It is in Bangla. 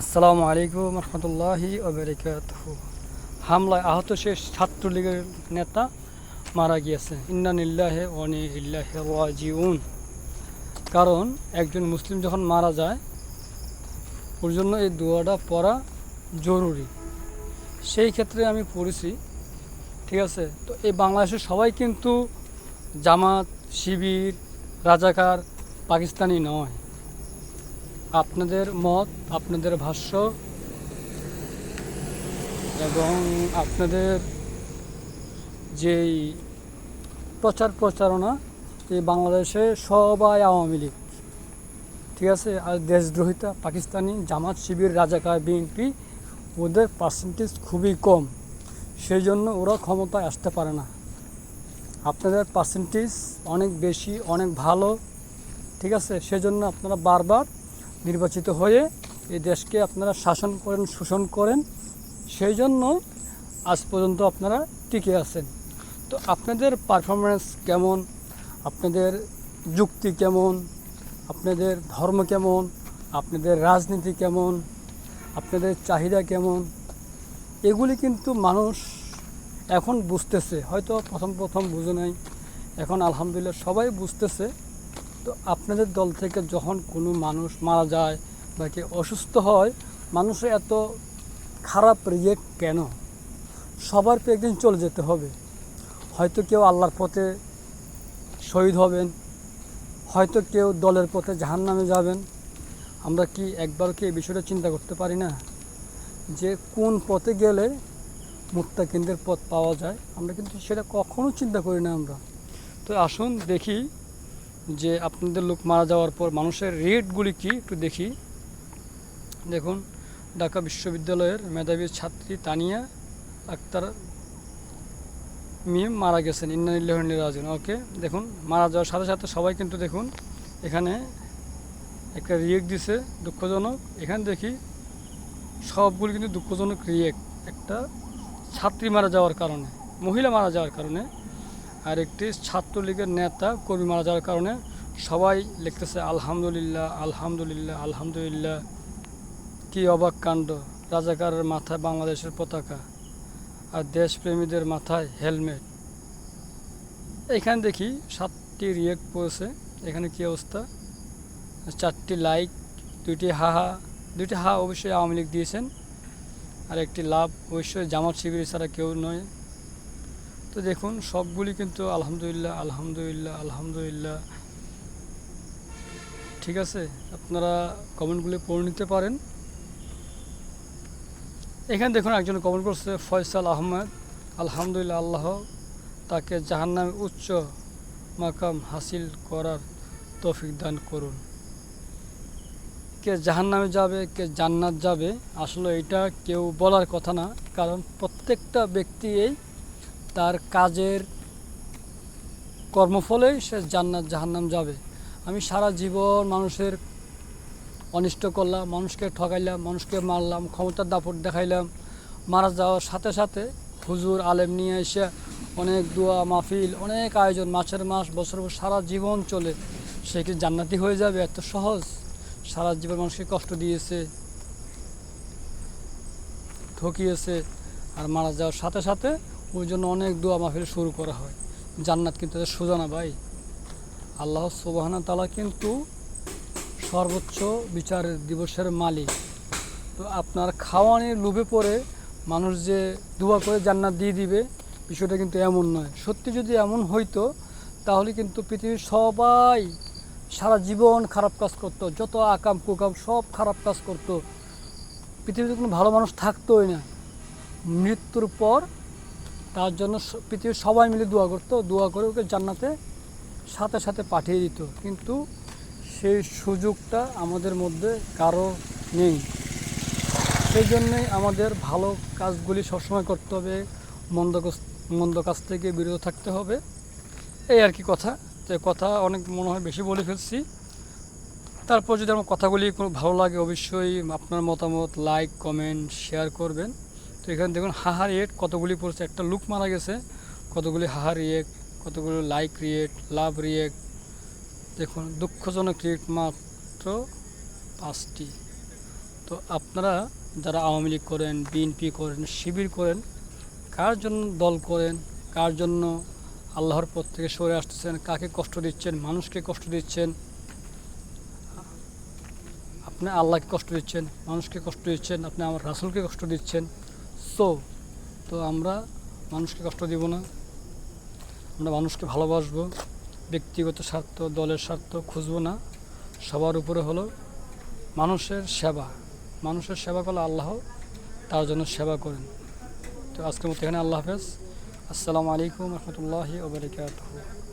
আসসালামু আলাইকুম রহমতুল্লাহি ওবরাকাত হামলায় আহত শেষ ছাত্রলীগের নেতা মারা গিয়েছে। ইন্নানিল্লাহে ওয়ানি ইল্লাহে রাজিউন। কারণ একজন মুসলিম যখন মারা যায়, ওর জন্য এই দোয়াটা পড়া জরুরি। সেই ক্ষেত্রে আমি পড়েছি, ঠিক আছে? তো এই বাংলাদেশের সবাই কিন্তু জামাত, শিবির, রাজাকার পাকিস্তানি নয়। আপনাদের মত, আপনাদের ভাষ্য এবং আপনাদের যেই প্রচার প্রচারণা, এই বাংলাদেশে সবাই আওয়ামী লীগ। ঠিক আছে? আর দেশদ্রোহিতা, পাকিস্তানি জামাত শিবির, রাজাকার, বিএনপি, ওদের পার্সেন্টেজ খুবই কম। সেই জন্য ওরা ক্ষমতায় আসতে পারে না। আপনাদের পার্সেন্টেজ অনেক বেশি, অনেক ভালো। ঠিক আছে? সেজন্য আপনারা বারবার নির্বাচিত হয়ে এই দেশকে আপনারা শাসন করেন, শোষণ করেন, সেই জন্য আজ পর্যন্ত আপনারা টিকে আছেন। তো আপনাদের পারফরমেন্স কেমন? আপনাদের যুক্তি কেমন? আপনাদের ধর্ম কেমন? আপনাদের রাজনীতি কেমন? আপনাদের চাহিদা কেমন? এগুলি কিন্তু মানুষ এখন বুঝতেছে। হয়তো প্রথম প্রথম বুঝে নাই। এখন আলহামদুলিল্লাহ সবাই বুঝতেছে। তো আপনাদের দল থেকে যখন কোনো মানুষ মারা যায় বা কি অসুস্থ হয় মানুষের এত খারাপ রিয়েক্ট কেন? সবার একদিন চলে যেতে হবে। হয়তো কেউ আল্লাহর পথে শহীদ হবেন, হয়তো কেউ দলের পথে জাহান নামে যাবেন। আমরা কি একবার কি এই বিষয়টা চিন্তা করতে পারি না? যে কোন পথে গেলে মুত্তাকিনদের পথ পাওয়া যায়, আমরা কিন্তু সেটা কখনো চিন্তা করি না আমরা। তো আসুন দেখি যে আপনাদের লোক মারা যাওয়ার পর মানুষের রেটগুলি কি একটু দেখি। দেখুন, ঢাকা বিশ্ববিদ্যালয়ের মেধাবী ছাত্রী তানিয়া আক্তার মিম মারা গেছেন ইন্নানিল্লাহ রাজন ওকে, দেখুন, মারা যাওয়ার সাথে সাথে সবাই কিন্তু দেখুন, এখানে একটা রিয়েক্ট দিছে, দুঃখজনক। এখানে দেখি, সবগুলি কিন্তু দুঃখজনক রিয়েক্ট একটা ছাত্রী মারা যাওয়ার কারণে, মহিলা মারা যাওয়ার কারণে আর একটি ছাত্রলীগের নেতা কর্মী মারা যাওয়ার কারণে সবাই লিখতেছে, আলহামদুলিল্লাহ আলহামদুলিল্লাহ আলহামদুলিল্লাহ। কি অবাক কাণ্ড, রাজাকারের মাথায় বাংলাদেশের পতাকা আর দেশপ্রেমীদের মাথায় হেলমেট। এখানে দেখি সাতটি রিয়েক্ট পড়েছে, এখানে কি অবস্থা? চারটি লাইক, দুইটি হাহা দুইটি হা অবশ্যই আওয়ামী লীগ দিয়েছেন। আর একটি লাভ অবশ্যই জামাত শিবির ছাড়া কেউ নয়। তো দেখুন, সবগুলি কিন্তু আলহামদুলিল্লাহ আলহামদুলিল্লাহ আলহামদুলিল্লাহ। ঠিক আছে? আপনারা কমেন্টগুলি পড়ে নিতে পারেন। এখানে দেখুন একজন কমেন্ট করছে, ফয়সাল আহমেদ, আলহামদুলিল্লাহ, আল্লাহ তাকে জাহান্নামে উচ্চ মাকাম হাসিল করার তৌফিক দান করুন। কে জাহান্নামে যাবে, কে জান্নাত যাবে, আসলে এটা কেউ বলার কথা না, কারণ প্রত্যেকটা ব্যক্তি এই তার কাজের কর্মফলেই সে জান্নাত, জাহান্নাম যাবে। আমি সারা জীবন মানুষের অনিষ্ট করলাম, মানুষকে ঠকাইলাম, মানুষকে মারলাম, ক্ষমতার দাপট দেখাইলাম। মারা যাওয়ার সাথে সাথে হুজুর, আলেম নিয়ে এসে অনেক দোয়া, মাহফিল, অনেক আয়োজন মাসের মাস বছর বছর সারা জীবন চলে। সে কি জান্নাতি হয়ে যাবে? এত সহজ। সারা জীবন মানুষকে কষ্ট দিয়েছে, ঠকিয়েছে, আর মারা যাওয়ার সাথে সাথে ওই জন্য অনেক দোয়া মাহফিল শুরু করা হয়। জান্নাত কিন্তু তাদের সোজা না ভাই? আল্লাহ সুবাহানা তালা কিন্তু সর্বোচ্চ বিচারের দিবসের মালিক। তো আপনার খাওয়ানির লোভে পড়ে মানুষ যে দোয়া করে জান্নাত দিয়ে দিবে, বিষয়টা কিন্তু এমন নয়। সত্যি যদি এমন হইতো, তাহলে কিন্তু পৃথিবীর সবাই সারা জীবন খারাপ কাজ করতো, যত আকাম কুকাম সব খারাপ কাজ করতো। পৃথিবীতে কোনো ভালো মানুষ থাকতোই না। মৃত্যুর পর তার জন্য পৃথিবীর সবাই মিলে দোয়া করতো, দোয়া করে ওকে জান্নাতে সাথে সাথে পাঠিয়ে দিত। কিন্তু সেই সুযোগটা আমাদের মধ্যে কারও নেই। সেই জন্যই আমাদের ভালো কাজগুলি সবসময় করতে হবে, মন্দ মন্দ কাজ থেকে বিরত থাকতে হবে। এই আর কি কথা। তো কথা অনেক মনে হয় বেশি বলে ফেলছি। তারপর যদি আমার কথাগুলি কোনো ভালো লাগে, অবশ্যই আপনার মতামত লাইক কমেন্ট শেয়ার করবেন। তো এখানে দেখুন, হাহার রিয়েট কতগুলি পড়ছে? একটা লুক মারা গেছে, কতগুলি হাহার রিয়েক্ট কতগুলো লাইক রিয়েট লাভ রিয়েক্ট দেখুন, দুঃখজনক রিয়েক্ট মাত্র পাঁচটি। তো আপনারা যারা আওয়ামী লীগ করেন বিএনপি করেন, শিবির করেন, কার জন্য দল করেন, কার জন্য আল্লাহর পথ থেকে সরে আসতেছেন, কাকে কষ্ট দিচ্ছেন, মানুষকে কষ্ট দিচ্ছেন, আপনি আল্লাহকে কষ্ট দিচ্ছেন, মানুষকে কষ্ট দিচ্ছেন, আপনি আমার রাসুলকে কষ্ট দিচ্ছেন সো, তো আমরা মানুষকে কষ্ট দিব না। আমরা মানুষকে ভালোবাসবো, ব্যক্তিগত স্বার্থ, দলের স্বার্থ খুঁজবো না। সবার উপরে হলো মানুষের সেবা। মানুষের সেবা করলে আল্লাহ তার জন্য সেবা করেন। তো আজকের মতো এখানে আল্লাহ হাফেজ। আসসালামু আলাইকুম রহমতুল্লাহি ওবরাকাতুহু